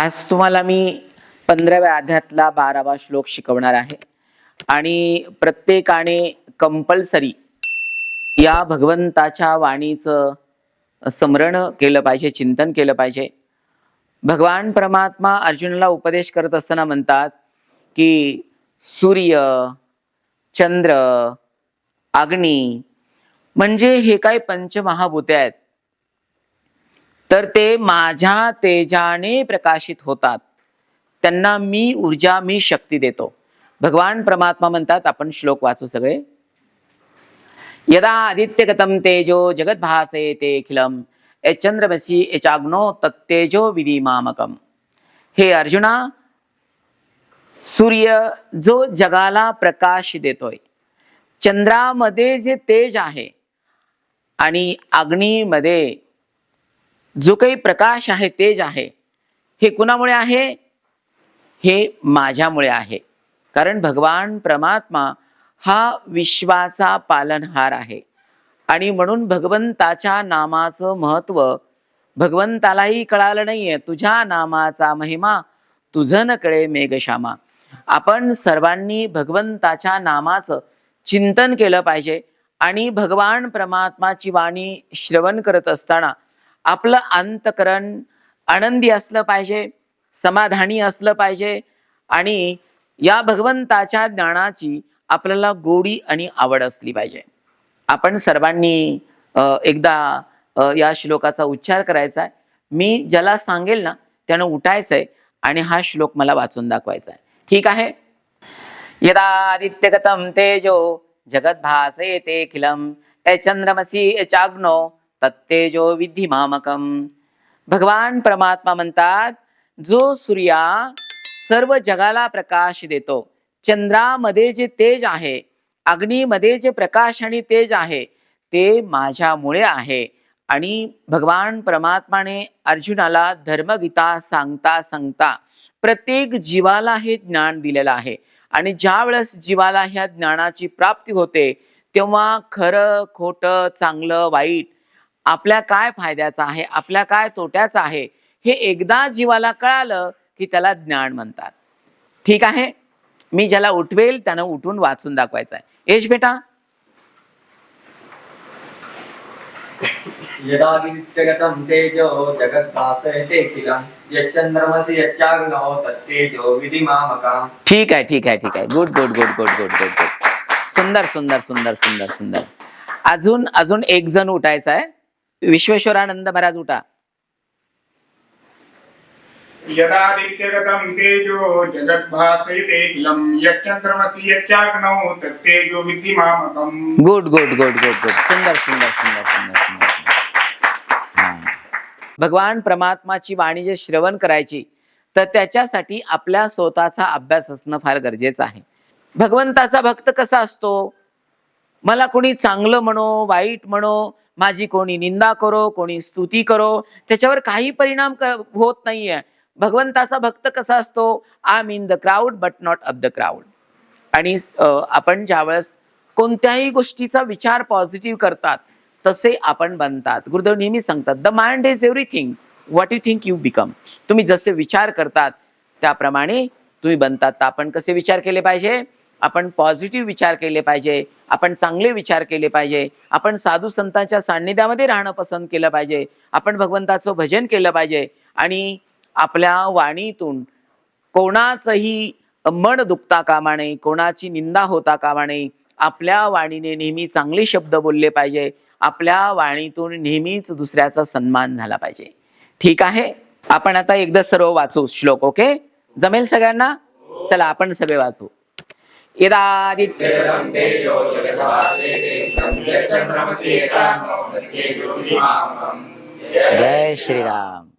आज तुम्हाला मी पंधराव्या अध्यातला बारावा श्लोक शिकवणार आहे. आणि प्रत्येकाने कंपल्सरी या भगवंताच्या वाणीचं स्मरण केलं पाहिजे चिंतन केलं पाहिजे. भगवान परमात्मा अर्जुनाला उपदेश करत असताना म्हणतात की सूर्य चंद्र अग्नी म्हणजे हे काही पंचमहाभूते आहेत? तर ते माझ्या तेजाने प्रकाशित होतात. त्यांना मी ऊर्जा मी शक्ती देतो. भगवान परमात्मा म्हणतात आपण श्लोक वाचू सगळे. यदा आदित्यगतम तेजो जगद्भासे ते अखिलम चंद्रमसी एचाग्नो तत्तेजो विधी मामकम हे अर्जुना सूर्य जो जगाला प्रकाश देतोय चंद्रामध्ये जे तेज आहे आणि अग्नीमध्ये जो काही प्रकाश आहे तेज आहे हे कुणामुळे आहे? हे माझ्यामुळे आहे. कारण भगवान परमात्मा हा विश्वाचा पालनहार आहे. आणि म्हणून भगवंताच्या नामाचं महत्त्व भगवंतालाही कळालं नाहीये. तुझ्या नामाचा महिमा तुझं न कळे मेघश्यामा. आपण सर्वांनी भगवंताच्या नामाचं चिंतन केलं पाहिजे. आणि भगवान परमात्माची वाणी श्रवण करत असताना आपलं अंतकरण आनंदी असलं पाहिजे समाधानी असलं पाहिजे आणि या भगवंताच्या ज्ञानाची आपल्याला गोडी आणि आवड असली पाहिजे. आपण सर्वांनी एकदा या श्लोकाचा उच्चार करायचा आहे. मी ज्याला सांगेल ना त्यानं उठायचंय आणि हा श्लोक मला वाचून दाखवायचा आहे. ठीक आहे? यदा आदित्यगतम तेजो जगद्भासे ते खिलम ए चंद्रमसी ए चाग्नो तत्तेजो विधी मामकम। भगवान परमात्मा म्हणतात जो सूर्या सर्व जगाला प्रकाश देतो चंद्रामध्ये जे तेज आहे अग्नीमध्ये जे प्रकाश आणि तेज आहे ते माझ्यामुळे आहे. आणि भगवान परमात्माने अर्जुनाला धर्मगीता सांगता सांगता प्रत्येक जीवाला हे ज्ञान दिलेलं आहे. आणि ज्या वेळेस जीवाला ह्या ज्ञानाची प्राप्ती होते तेव्हा खरं खोटं चांगलं वाईट आपल्या काय फायद्याचं आहे आपल्या काय तोट्याचं आहे हे एकदा जीवाला कळालं की त्याला ज्ञान म्हणतात. ठीक आहे? मी ज्याला उठवेल त्यानं उठून वाचून दाखवायचं आहे. यश बेटा? यदादित्यगतं तेजो जगद्भासयते किलं यच्चन्द्रमसि यच्चाग्नौ तत्तेजो विधिमामकाम्। ठीक आहे ठीक आहे ठीक आहे. Good good good good good good good सुंदर सुंदर सुंदर सुंदर सुंदर. अजून अजून एक जण उठायचा आहे. विश्वेश्वरानंद महाराज उठा. यदादित्यगतं तेजो जगद्भासयतेऽखिलं यच्चन्द्रमसि यच्चाग्नौ तत्तेजो विद्धि मामकम् good good good good good सुंदर सुंदर सुंदर सुंदर सुंदर. भगवान परमात्माची वाणी जे श्रवण करायची तर त्याच्यासाठी आपल्या स्वतःचा अभ्यास असणं फार गरजेचं आहे. भगवंताचा भक्त कसा असतो? मला कोणी चांगलं म्हणो वाईट म्हणो माझी कोणी निंदा करो कोणी स्तुती करो त्याच्यावर काही परिणाम क- होत नाहीये. भगवंताचा भक्त कसा असतो? I mean the crowd but not up the crowd आणि आपण ज्यावेळेस कोणत्याही गोष्टीचा विचार पॉझिटिव्ह करतात तसे आपण बनतात. गुरुदेव नेहमी सांगतात the mind is everything what you think you become तुम्ही जसे विचार करतात त्याप्रमाणे तुम्ही बनतात. तर आपण कसे विचार केले पाहिजे? आपण पॉझिटिव्ह विचार केले पाहिजे आपण चांगले विचार केले पाहिजे आपण साधू संतांच्या सान्निध्यामध्ये राहणं पसंत केलं पाहिजे आपण भगवंताचं भजन केलं पाहिजे आणि आपल्या वाणीतून कोणाचंही मन दुखता कामा नये कोणाची निंदा होता कामा नये आपल्या वाणीने नेहमी चांगले शब्द बोलले पाहिजे आपल्या वाणीतून नेहमीच दुसऱ्याचा सन्मान झाला पाहिजे. ठीक आहे? आपण आता एकदा सर्व वाचू श्लोक ओके? जमेल सगळ्यांना? चला आपण सगळे वाचू. यदादित्य जगतं तेजो जगद्भासयते किलं यच्चन्द्रमसि यच्चाग्नौ तत्तेजो विधिमामकम् जय श्रीराम